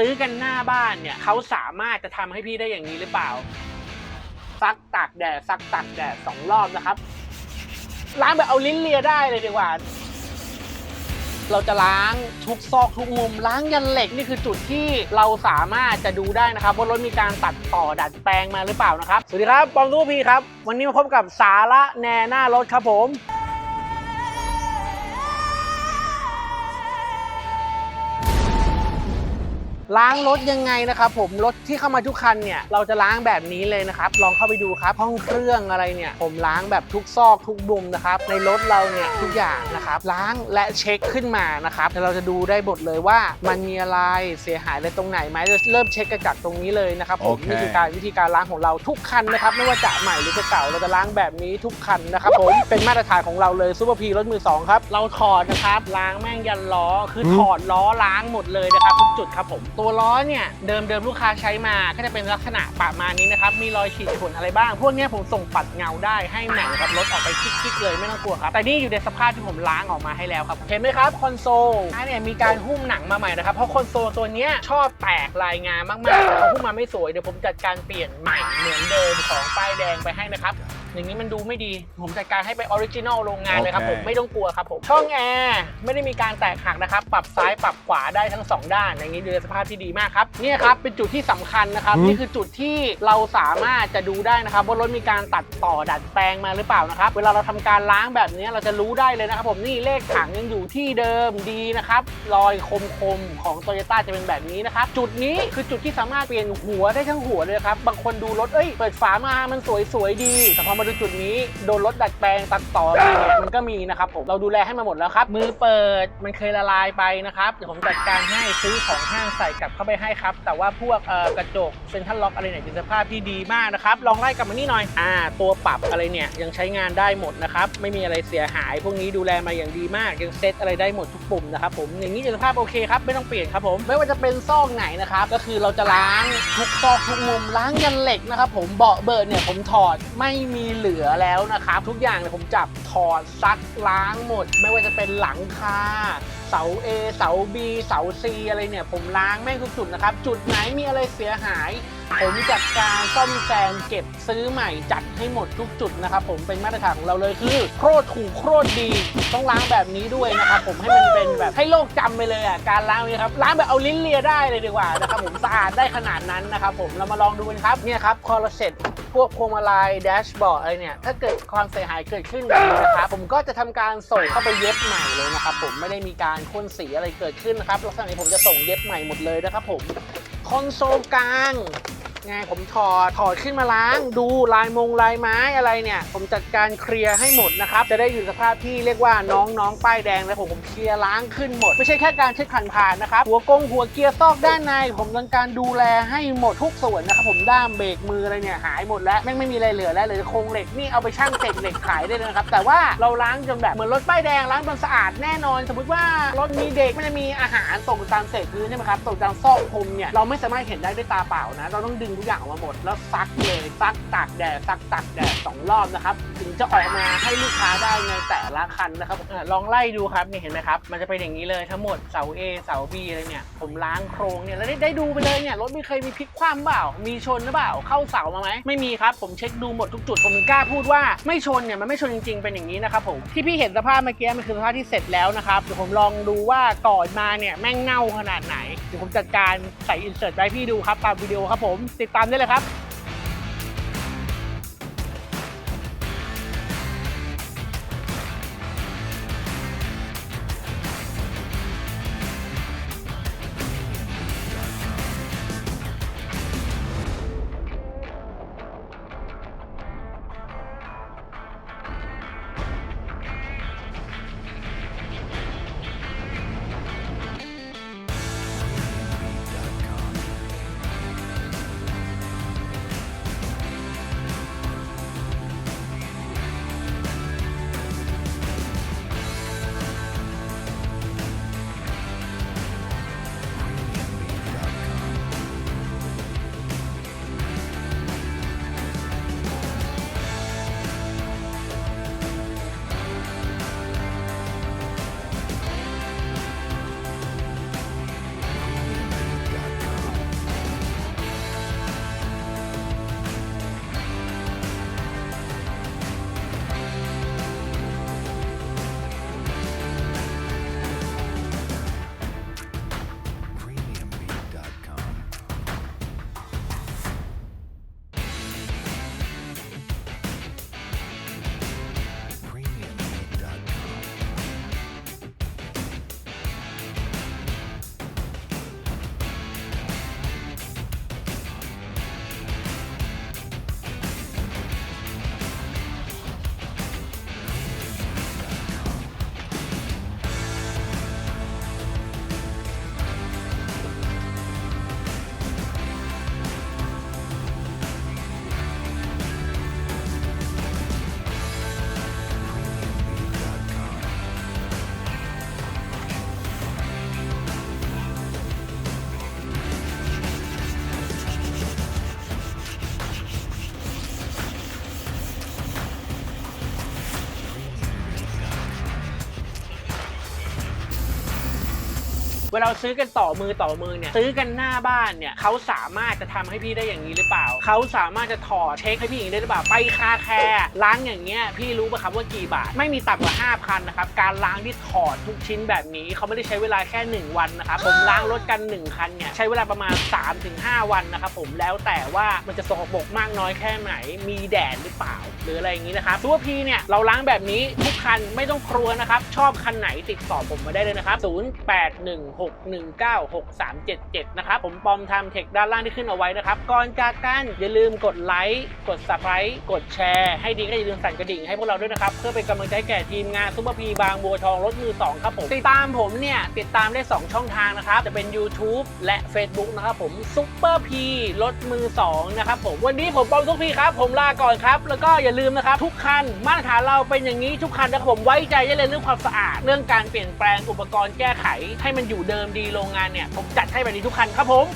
ซื้อกันหน้าบ้านเนี่ยเขาสามารถจะทำให้พี่ได้อย่างนี้หรือเปล่า ซักตากแดดซักตากแดดสองรอบนะครับ ล้างแบบเอาลิ้นเลียได้เลยดีกว่า เราจะล้างทุกซอกทุกมุม ล้างยันเหล็กนี่คือจุดที่เราสามารถจะดูได้นะครับว่ารถมีการตัดต่อดัดแปลงมาหรือเปล่านะครับ สวัสดีครับปอมทูพีครับ วันนี้มาพบกับสาระแนหน้ารถครับผม ล้างรถยังไงนะครับผมรถที่เข้ามาทุกคันเนี่ยเราจะล้างแบบนี้เลยนะครับลองเข้าไปดูครับห้องเครื่องอะไรเนี่ยผมล้างแบบทุกซอกทุกมุมนะครับในรถเราเนี่ยทุกอย่างนะครับล้างและเช็คขึ้นมานะครับแล้วเราจะดูได้หมดเลยว่ามันมีอะไรเสียหายอะไรตรงไหนไหมจะเริ่มเช็คกันจากตรงนี้เลยนะครับผมโอเคนี่คือการวิธีการล้างของเราทุกคันนะครับไม่ว่าจะใหม่หรือจะเก่าเราจะล้างแบบนี้ทุกคันนะครับผมเป็นมาตรฐานของเราเลยซูเปอร์พีรถมือสองครับเราถอดนะครับล้างแม่งยันล้อคือถอดล้อล้างหมดเลยนะครับทุกจุดครับผมตัวล้อเนี่ยเดิมเดิมลูกค้าใช้มาก็จะเป็นลักษณะประมาณนี้นะครับ มีรอยขีดข่วนอะไรบ้าง พวกนี้ผมส่งปัดเงาได้ให้แหม่งกับรถออกไปคิกๆเลยไม่ต้องกลัวครับ แต่นี่อยู่ในสภาพที่ผมล้างออกมาให้แล้วครับ เห็นไหมครับคอนโซลเนี่ยมีการหุ้มหนังมาใหม่นะครับ เพราะคอนโซลตัวนี้ชอบแตกลายงานมากๆเขาหุ้มมาไม่สวยเดี๋ยวผมจัดการเปลี่ยนใหม่เหมือนเดิมของป้ายแดงไปให้นะครับ อย่างนี้มันดูไม่ดี ผมจัดการให้ไปออริจินอลโรงงานเลยครับ ผมโอเคไม่ต้องกลัวครับผมช่องแอร์ไม่ได้มีการแตกหักนะครับ ปรับซ้ายปรับขวาได้ทั้งสองด้าน อย่างนี้ดูในสภาพที่ดีมากครับเนี่ยครับเป็นจุดที่สำคัญนะครับอืมนี่คือจุดที่เราสามารถจะดูได้นะครับว่ารถมีการตัดต่อดัดแปลงมาหรือเปล่านะครับเวลาเราทำการล้างแบบนี้เราจะรู้ได้เลยนะครับ ผมนี่เลขถังยังอยู่ที่เดิมดีนะครับรอยคมคมๆของโตโยต้าจะเป็นแบบนี้นะครับจุดนี้คือจุดที่สามารถเปลี่ยนหัวได้ทั้งหัวเลยครับบางคนดูรถเอ้ยเปิดฝามามันสวยสวยๆดีแต่พอมาดูจุดนี้โดนรถดัดแปลงตัดต่อมาเนี่ยมันก็มีนะครับผมเราดูแลให้มาหมดแล้วครับ มือเปิดมันเคยละลายไปนะครับเดี๋ยวผมจัดการให้ซื้อของห้างใส่กลับเข้าไปให้ครับ แต่ว่าพวกเอ่อกระจกเซ็นทรัลล็อกอะไรเนี่ยอยู่ในสภาพที่ดีมากนะครับลองไล่กลับมานี่หน่อยอ่าตัวปรับอะไรเนี่ยยังใช้งานได้หมดนะครับไม่มีอะไรเสียหาย พวกนี้ดูแลมาอย่างดีมากยังเซ็ตอะไรได้หมดทุกปุ่มนะครับผมอย่างนี้อยู่ในสภาพโอเคครับไม่ต้องเปลี่ยนครับผมไม่ว่าจะเป็นซอกไหนนะครับก็คือเราจะล้างทุกซอกทุกมุมล้างยันเหล็กนะครับผมเบาะเบิร์เนี่ยผมถอดไม่มีเหลือแล้วนะครับ ทุกอย่างเนี่ยผมจับถอดซักล้างหมด ไม่ว่าจะเป็นหลังคา สา A เสา B เสา C อะไรเนี่ย ผมล้างแม่งทุกจุดนะครับ จุดไหนมีอะไรเสียหาย ผมจัดการซ่อมแซมเก็บซื้อใหม่จัดให้หมดทุกจุดนะครับผมเป็นมาตรฐานของเราเลยคือโคตรถูกโคตรดีต้องล้างแบบนี้ด้วยนะครับผมให้มันเป็นแบบให้โลกจำไปเลยอะการล้างนี้ครับล้างแบบเอาลิ้นเลียได้เลยดีกว่านะครับผมสะอาดได้ขนาดนั้นนะครับผมเรามาลองดูกันครับเนี่ยครับพอเราเสร็จพวกพวงมาลัยแดชบอร์ดอะไรเนี่ย ถ้าเกิดความเสียหายเกิดขึ้นแบบนี้นะครับผมก็จะทำการส่งเข้าไปเย็บใหม่เลยนะครับผมไม่ได้มีการคนสีอะไรเกิดขึ้นนะครับลักษณะนี้ผมจะส่งเย็บใหม่หมดเลยนะครับผมคอนโซลกลาง ไงผมถอดถอดขึ้นมาล้าง ดูลายมงลายไม้อะไรเนี่ย ผมจัดการเคลียร์ให้หมดนะครับจะได้อยู่สภาพที่เรียกว่าน้องน้องป้ายแดงแล้วผมผมเคลียร์ล้างขึ้นหมด ไม่ใช่แค่การเช็ดผ่านผ่านนะครับหัวกงหัวเกียร์ซอกด้านใน ผมทำการดูแลให้หมดทุกส่วนนะครับผมด้ามเบรกมืออะไรเนี่ยหายหมดแล้วแม่งไม่มีอะไรเหลือแล้วเลยโครงเหล็กนี่เอาไปชั่งเศษเหล็กขายได้เลยนะครับแต่ว่าเราล้างจนแบบเหมือนรถป้ายแดงล้างจนสะอาดแน่นอน สมมติว่ารถมีเด็กมันจะมีอาหารตกตามเศษพื้นใช่ไหมครับตกตามซอกพรมเนี่ยเราไม่สามารถเห็นได้ด้วยตาเปล่านะเราต้องดึงทุกอย่างออกมาหมด แล้วซักเลยซักตากแดดซักตากแดดสองรอบนะครับถึงจะออกมาให้ลูกค้าได้ในแต่ละคันนะครับอะลองไล่ดูครับนี่เห็นไหมครับ มันจะเป็นอย่างนี้เลยทั้งหมดเสา A เสา B อะไรเนี่ย ผมล้างโครงเนี่ยแล้วได้ได้ดูไปเลยเนี่ยรถไม่เคยมีพลิกคว่ำเปล่า มีชนหรือเปล่าเข้าเสามาไหมไม่มีครับผมเช็คดูหมดทุกจุดผมถึงกล้าพูดว่าไม่ชนเนี่ยมันไม่ชนจริง ๆ เป็นอย่างนี้นะครับผมที่พี่เห็นสภาพเมื่อกี้มันคือสภาพที่เสร็จแล้วนะครับเดี๋ยวผมลองดูว่าก่อนมาเนี่ยแม่งเน่าขนาดไหนเดี๋ยวผมจัดการใส่อินเสิร์ตไว้ให้พี่ดูครับตามวิดีโอครับผมติดตามได้เลยครับ เวลาซื้อกันต่อมือต่อมือเนี่ยซื้อกันหน้าบ้านเนี่ยเขาสามารถจะทำให้พี่ได้อย่างนี้หรือเปล่า เขาสามารถจะถอดเช็คให้พี่อย่างนี้ได้หรือเปล่าไปคาแคร์ล้างอย่างเงี้ยพี่รู้ป่ะครับว่ากี่บาท ไม่มีต่ำกว่า5,000นะครับการล้างที่ถอดทุกชิ้นแบบนี้เขาไม่ได้ใช้เวลาแค่ 1 วันนะครับผมล้างรถกัน 1 คันเนี่ยใช้เวลาประมาณ 3-5 วันนะครับผมแล้วแต่ว่ามันจะสกปรกมากน้อยแค่ไหนมีแดดหรือเปล่า หรืออะไรอย่างนี้นะครับซูเปอร์พีเนี่ยเราล้างแบบนี้ทุกคันไม่ต้องกลัวนะครับชอบคันไหนติดต่อผมมาได้เลยนะครับ0816196377 นะครับ ผมปอมทำเทคด้านล่างที่ขึ้นเอาไว้นะครับ ก่อนจากกันอย่าลืมกดไลค์ กด subscribe กดแชร์ ให้ดีก็อย่าลืมสั่นกระดิ่งให้พวกเราด้วยนะครับ เพื่อเป็นกำลังใจแก่ทีมงานซูเปอร์พีบางบัวทองรถมือ 2 ครับผม ติดตามผมเนี่ย ติดตามได้ 2 ช่องทางนะครับ จะเป็น YouTube และ Facebook นะครับผมซุปเปอร์พีรถมือ 2 นะครับผม วันนี้ผมปอมทุกพีครับ ผมลาก่อนครับ แล้วก็อย่าลืมนะครับทุกคันมาตรฐานเราเป็นอย่างนี้ทุกคันนะครับผมไว้ใจได้เลยเรื่องความสะอาด เรื่องการเปลี่ยนแปลงอุปกรณ์แก้ไขให้มันอยู่เดิมดีโรงงานเนี่ยผมจัดให้แบบนี้ทุกคันครับผม